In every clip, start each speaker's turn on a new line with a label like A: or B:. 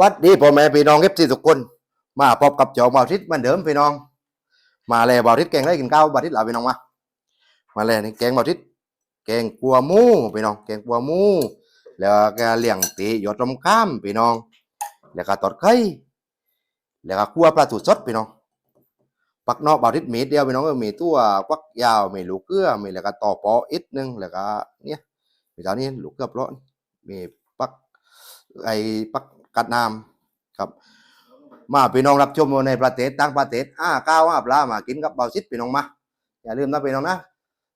A: วัดดีพ่อแม่พี่น้องเอฟซีทุกคน มาพบกับเจ้าบ่าวทิศเหมือนเดิมพี่น้อง มาเลยบ่าวทิศแกงได้กินข้าวบ่าวทิศหลาพี่น้องมามาเลยนี่แกงบ่าวทิศแกงกัวหมูพี่น้อง แกงกัวหมู แล้วก็เลี้ยงตีหยอดลมข้ามพี่น้อง แล้วก็ตอดไข่แล้วก็คั่วปลาถูสดพี่น้องปักนอกบ่าวทิศมีเดียวพี่น้องก็มีตัวควักยาวมีลูกเกลือมีแล้วก็ต่อปออิดนึงแล้วก็เนี่ยมีตอนนี้ลูกเกลือเพราะมีปักไอ้ปัก กัดน้ำครับ มาพี่น้องรับชมในประเทศต่างประเทศอ้าก้าวอ้าปลามากินกับเบาซิดพี่น้องมา อย่าลืมนะพี่น้องนะ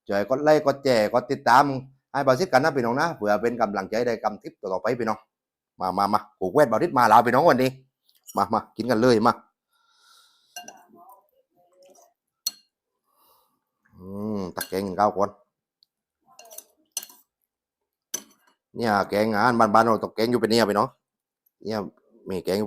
A: ช่วยกดไลค์กดแชร์กดติดตามให้เบาซิดกันนะพี่น้องนะเพื่อเป็นกำลังใจในกำทิปต่อไปพี่น้อง มามามาผูกเวทเบาซิดมาลาพี่น้องวันนี้ มามากินกันเลยมาอืมตักแกงก้าวก่อนเนี่ยแกงอาหารบ้านๆเราตกแกงอยู่เป็นเนี่ยพี่น้ องเนี่ยมีแกง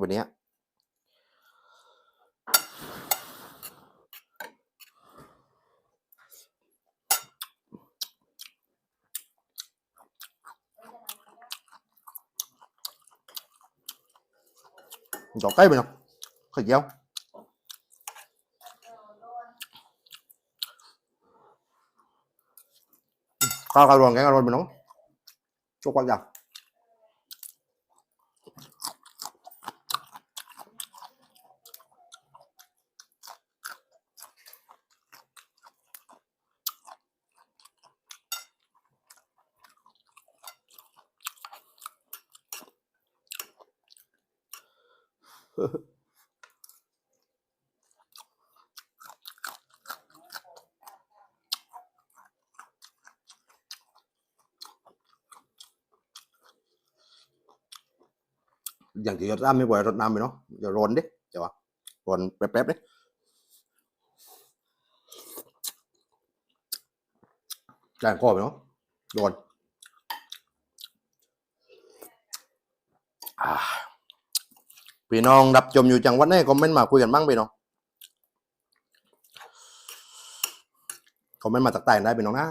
A: อย่างที่รถน้ำไม่ไหวรถน้ำไปเนาะอย่าร้อนดิจะว่ะร้อนแป๊บๆดิแกงก้อไปเนาะร้อนอ่า พี่น้องรับชมอยู่จังหวัดไหนคอมเมนต์มาคุยกันบ้างพี่น้องคอมเมนต์มาตักใต้กันได้พี่น้องนะ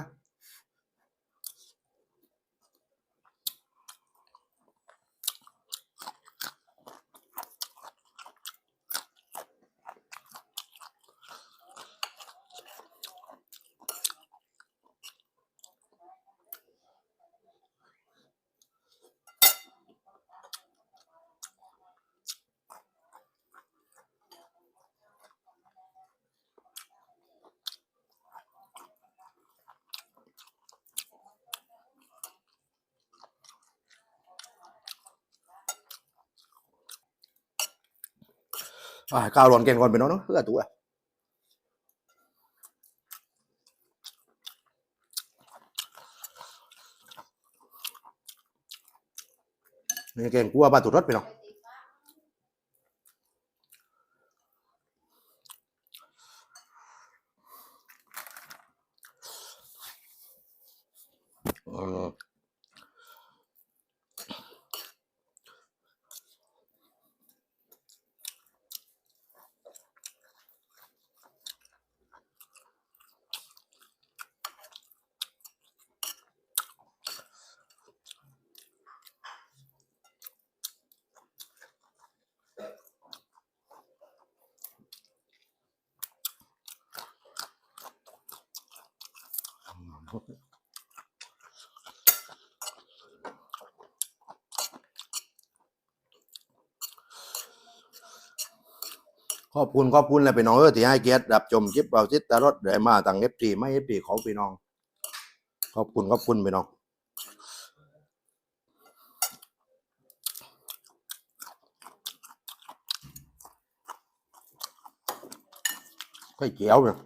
A: あ、าーロンケンコนベノノ、ふわとわ。นาะเพื่อตัวนี่เก่งกลัวปลาตุดรถไปเนาะอืม ขอบคุณขอบคุณเลยพี่น้องเออที่ให้เกียรติรับชมคลิปเราทิตารถเดี๋ยวมาทางเอฟซีไม่เอฟซีของพี่น้อง ขอบคุณขอบคุณพี่น้องค่เจียวเนี่ย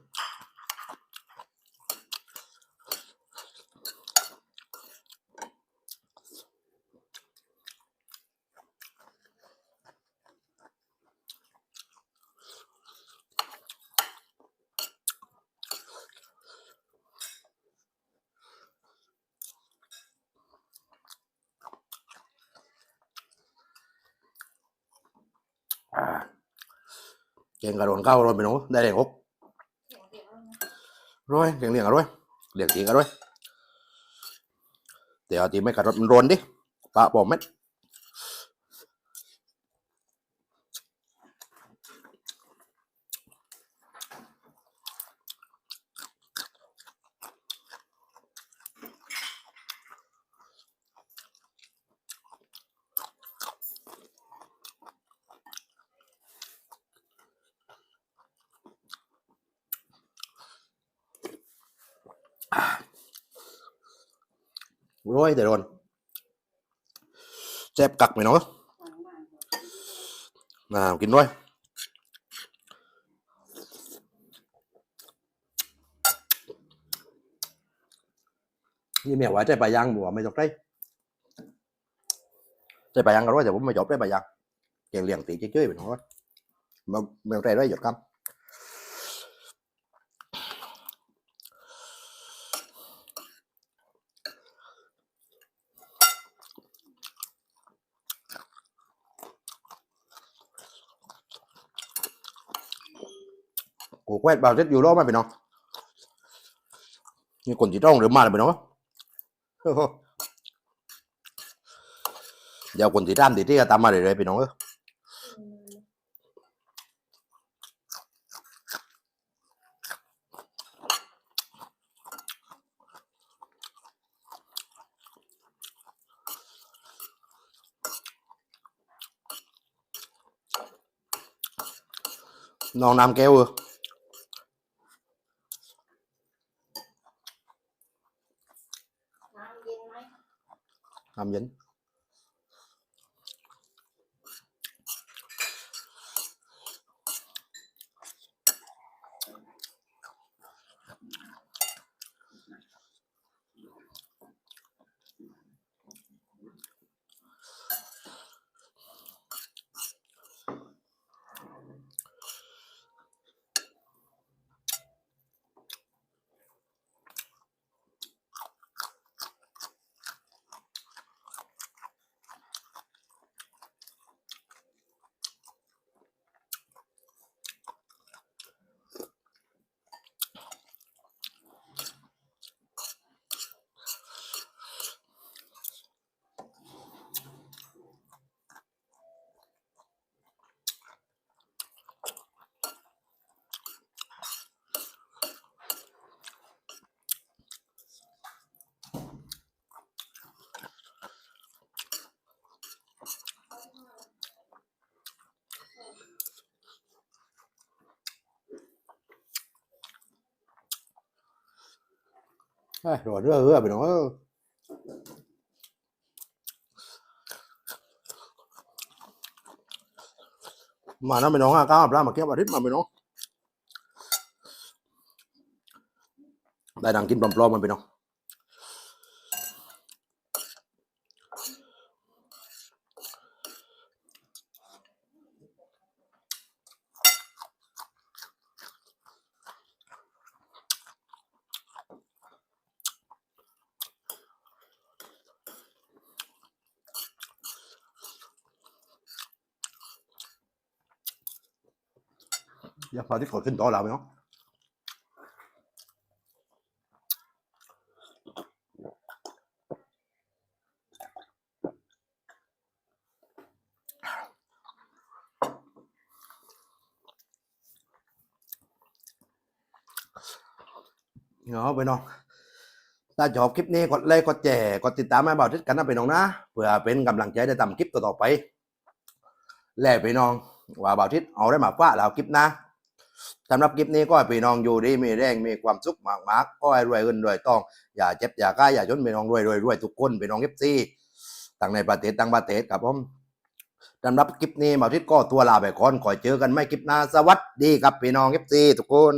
A: แกงกระโดนข้าร่นไปหน้องได้เลยครบร้อยแกงเลี้ยงอร่อยเลี้ยงสีอร่อยแต่เอาตีไม่กระโดดมันร้อนดิปะบอกเม็ด ร้อยแต่โดนเจ็บกักไหมน้องน่ากินด้วยนี่แม่ว่าใจปลาย่างบัวไม่จบได้ใจปลาย่างก็ร้อยแต่ผมไม่จบได้ปลาย่างเกี่ยงเลี้ยงตีเจ้ยๆไปน้องว่ามันมันใจได้หยดคำ กูแควดบาเซ็ตยูโรมาไปน้องนี่คนที่ต้องหรือมาเลยไปน้องเดี๋ยวคนที่ตามที่ที่ก็ตามมาเลยเลยไปน้องเออน้องน้ำแก้วเออ
B: Amin. เย็น
A: เอ้ยรอเรือเรือไปน้องเออมานะไปน้องอะก้าวปลามาเก็บอาทิตย์มาไปน้องได้ดังกินปลอมๆมันไปน้อง อย่าพาที่ขอขึ้นต่อแล้วไปน้องเนาะไปน้องถ้าชอบคลิปนี้กดไลค์กดแชร์กดติดตามให้บ่าวทิศกันนะไปน้องนะ เพื่อเป็นกำลังใจได้ทำคลิปต่อๆไป แล้วไปน้องว่าบ่าวทิศเอาได้มาฟ้าแล้วคลิปนะ สำหรับคลิปนี้ก็ให้พี่น้องอยู่ดีมีแรงมีความสุขมากๆก็ให้รวยเงินรวยทอง อย่าเจ็บอย่าก้าอย่าจนพี่น้องรวยรวยรวยทุกคนพี่น้องเอฟซีต่างในประเทศต่างประเทศครับผมสำหรับคลิปนี้มาทิศก็ตัวลาไปก่อนขอเจอกันไม่คลิปหน้าสวัสดีครับพี่น้องเอฟซีทุกคน